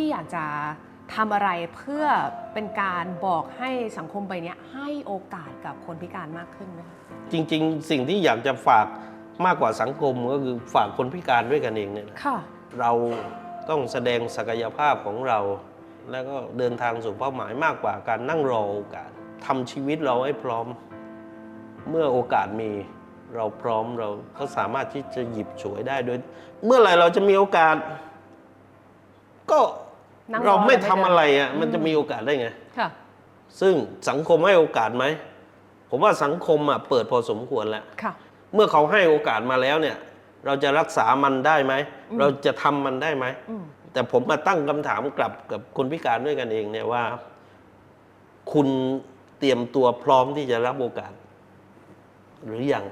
พี่อยากจะทำอะไรเพื่อเป็นการบอกให้สังคมใบเนี้ยให้โอกาสกับคนพิการมากขึ้นไหมคะจริง ๆ สิ่งที่อยากจะฝากมากกว่าสังคมก็คือฝากคนพิการด้วยกันเองเนี่ยนะค่ะ เราต้องแสดงศักยภาพของเรา แล้วก็เดินทางสู่เป้าหมายมากกว่าการนั่งรอโอกาสทำชีวิตเราให้พร้อม เมื่อโอกาสมีเราพร้อมเราก็สามารถที่จะหยิบฉวยได้โดย เมื่อไหร่เราจะมีโอกาส ก็ นั่งรอเราไม่แต่ไม่ทำเดินอะไรอะอืมมันจะมีโอกาสได้ไง ค่ะ ซึ่งสังคมให้โอกาสไหม ผมว่าสังคมอะเปิดพอสมควรแล้ว ค่ะ เมื่อเขาให้โอกาสมาแล้วเนี่ย เราจะรักษามันได้ไหมอืมเราจะทำมันได้ไหม อืม แต่ผมมาตั้งคำถามกลับกับคนพิการด้วยกันเองเนี่ยว่า คุณเตรียมตัวพร้อมที่จะรับโอกาส หรือยัง